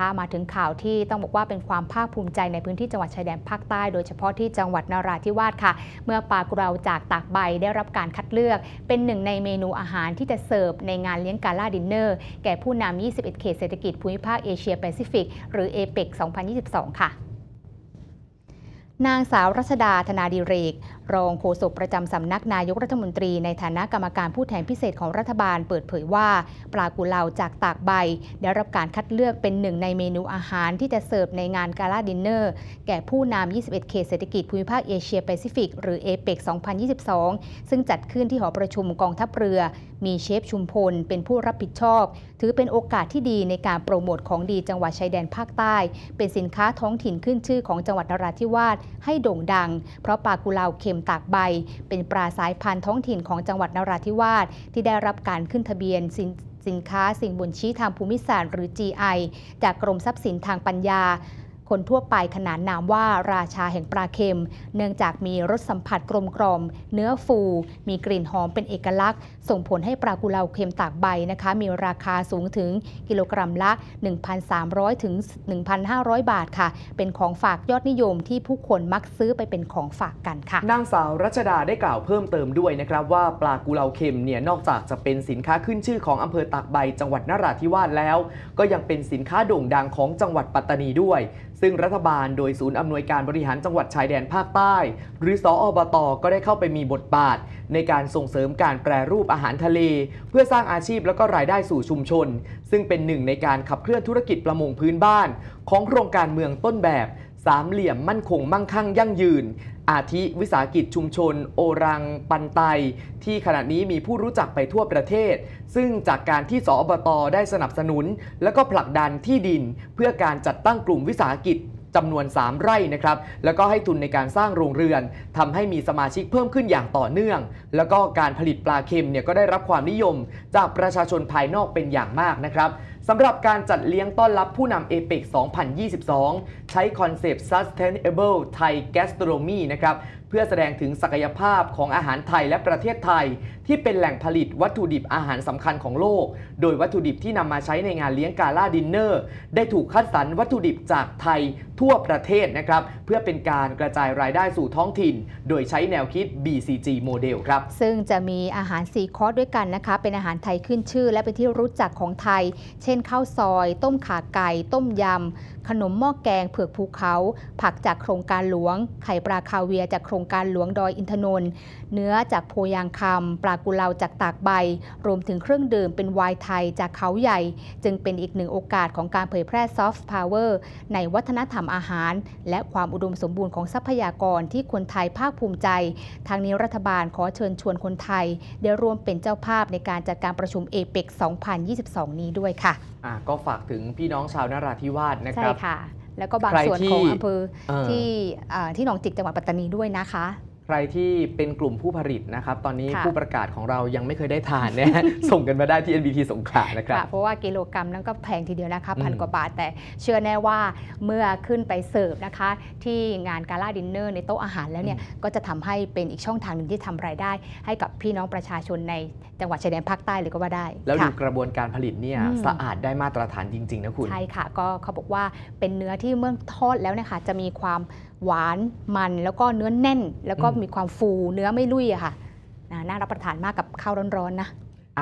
คะมาถึงข่าวที่ต้องบอกว่าเป็นความภาคภูมิใจในพื้นที่จังหวัดชายแดนภาคใต้ โดยเฉพาะที่จังหวัดนราธิวาสค่ะ เมื่อปลากเราจากตากใบได้รับการคัดเลือก เป็นหนึ่งในเมนูอาหารที่จะเสิร์ฟในงานเลี้ยงกาล่าดินเนอร์ แก่ผู้นำ 21 เขตเศรษฐกิจภูมิภาคเอเชียแปซิฟิก หรือเอเปก2022 ค่ะ นางสาวรัชดาธนาดิเรก รองโฆษกประจำสำนักนายกรัฐมนตรีในฐานะกรรมการผู้แทนพิเศษของรัฐบาลเปิดเผยว่า ปลากุเลาจากตากใบ ได้รับการคัดเลือกเป็นหนึ่งในเมนูอาหารที่จะเสิร์ฟในงานกาลาดินเนอร์ แก่ผู้นำ 21 เขตเศรษฐกิจภูมิภาคเอเชียแปซิฟิก หรือเอเปก2022 ซึ่งจัดขึ้นที่หอประชุมกองทัพเรือ มีเชฟชุมพลเป็นผู้รับผิดชอบ ถือเป็นโอกาสที่ดีในการโปรโมทของดีจังหวัดชายแดนภาคใต้ เป็นสินค้าท้องถิ่นขึ้นชื่อของจังหวัดนราธิวาสให้โด่งดัง เพราะปลากุเลาเค็มตากใบ เป็นปลาสายพันธุ์ท้องถิ่นของจังหวัดนราธิวาสที่ได้รับการขึ้นทะเบียนสินสินค้าสิ่งบ่งชี้ทางภูมิศาสตร์หรือ GI จากกรมทรัพย์สินทางปัญญา คนทั่วไปขนานนามว่าราชาแห่งปลาเค็ม เนื่องจากมีรสสัมผัสกลมกล่อม เนื้อฟู มีกลิ่นหอมเป็นเอกลักษณ์ ส่งผลให้ปลากุเลาเค็มตากใบนะคะ มีราคาสูงถึงกิโลกรัมละ 1,300 ถึง 1,500 บาทค่ะ เป็นของฝากยอดนิยมที่ผู้คนมักซื้อไปเป็นของฝากกันค่ะ นางสาวรัชดาได้กล่าวเพิ่มเติมด้วยนะครับว่าปลากุเลาเค็มเนี่ยนอกจากจะเป็นสินค้าขึ้นชื่อของอำเภอตากใบ จังหวัดนราธิวาสแล้ว ก็ยังเป็นสินค้าโด่งดังของจังหวัดปัตตานีด้วย ซึ่งรัฐบาลโดยศูนย์อำนวยการบริหารจังหวัดชายแดนภาคใต้ หรือสออบตก็ได้เข้าไปมีบทบาท ในการส่งเสริมการแปรรูปอาหารทะเล เพื่อสร้างอาชีพและก็รายได้สู่ชุมชน ซึ่งเป็นหนึ่งในการขับเคลื่อนธุรกิจประมงพื้นบ้าน ของโครงการเมืองต้นแบบสามเหลี่ยมมั่นคงมั่งคั่งยั่งยืน อาทิวิสาหกิจชุมชน โอรังปันไต ที่ขณะนี้มีผู้รู้จักไปทั่วประเทศ ซึ่งจากการที่สอบตได้สนับสนุน และก็ผลักดันที่ดิน เพื่อการจัดตั้งกลุ่มวิสาหกิจจำนวน 3 ไร่นะครับ แล้วก็ให้ทุนในการสร้างโรงเรือนทำให้มีสมาชิกเพิ่มขึ้นอย่างต่อเนื่อง แล้วก็การผลิตปลาเค็มเนี่ยก็ได้รับความนิยม จากประชาชนภายนอกเป็นอย่างมากนะครับ สำหรับการจัดเลี้ยงต้อนรับผู้นำเอเปก2022 ใช้คอนเซปต์ Sustainable Thai Gastronomy นะครับเพื่อแสดงถึงศักยภาพของอาหารไทยและประเทศไทย ที่เป็นแหล่งผลิตวัตถุดิบอาหารสำคัญของโลก โดยวัตถุดิบที่นำมาใช้ในงานเลี้ยงกาล่าดินเนอร์ ได้ถูกคัดสรรวัตถุดิบจากไทยทั่วประเทศนะครับ เพื่อเป็นการกระจายรายได้สู่ท้องถิ่น โดยใช้แนวคิด BCG โมเดลครับ ซึ่งจะมีอาหาร 4 คอร์สด้วยกันนะคะ เป็นอาหารไทยขึ้นชื่อ และเป็นที่รู้จักของไทย เช่นข้าวซอย ต้มขาไก่ ต้มยำ ขนมหม้อแกง เผือกภูเขา ผักจากโครงการหลวง ไข่ปลาคาเวียจากโครงการหลวงดอยอินทนนท์เนื้อจากโพยางคำปลากุเลาจากตากใบ รวมถึงเครื่องดื่มเป็นไวน์ไทยจากเขาใหญ่ จึงเป็นอีกหนึ่งโอกาสของการเผยแพร่ซอฟต์พาวเวอร์ในวัฒนธรรมอาหาร และความอุดมสมบูรณ์ของทรัพยากรที่คนไทยภาคภูมิใจ ทางนี้รัฐบาลขอเชิญชวนคนไทย ได้ร่วมเป็นเจ้าภาพในการจัดการประชุมเอเปก2022 นี้ด้วยค่ะอะก็ฝากถึงพี่น้องชาวนราธิวาสนะคใช่รับค่ะ แล้วก็บางใครส่วนที่ของอำเภอเออที่อ่าที่หนองจิกจังหวัดปัตตานีด้วยนะคะ ใครที่เป็นกลุ่มผู้ผลิตนะครับ ตอนนี้ค่ะผู้ประกาศของเรายังไม่เคยได้ทานนะฮะ ส่งกันมาได้ที่ NBT สงขลานะครับ ค่ะเพราะว่ากิโลกรัมนั้นก็แพงทีเดียวนะคะอืมพันกว่าบาท แต่เชื่อแน่ว่าเมื่อขึ้นไปเสิร์ฟนะคะ ที่งานกาล่าดินเนอร์ในโต๊ะอาหารแล้วเนี่ย ก็จะทำให้เป็นอีกช่องทางหนึ่งที่ทำรายได้ ให้กับพี่น้องประชาชนในจังหวัดชายแดนภาคใต้เลยก็ว่าได้แล้วดูค่ะ กระบวนการผลิตเนี่ยอืม สะอาดได้มาตรฐานจริง ๆ นะคุณ ใช่ค่ะก็เขาบอกว่าเป็นเนื้อที่เมื่อทอดแล้วเนะคะจะมีความ หวานมันแล้วก็เนื้อแน่น แล้วก็อืมมีความฟูเนื้อไม่ลุ่ยอะค่ะนะน่ารับประทานมากกับข้าวร้อนๆนะ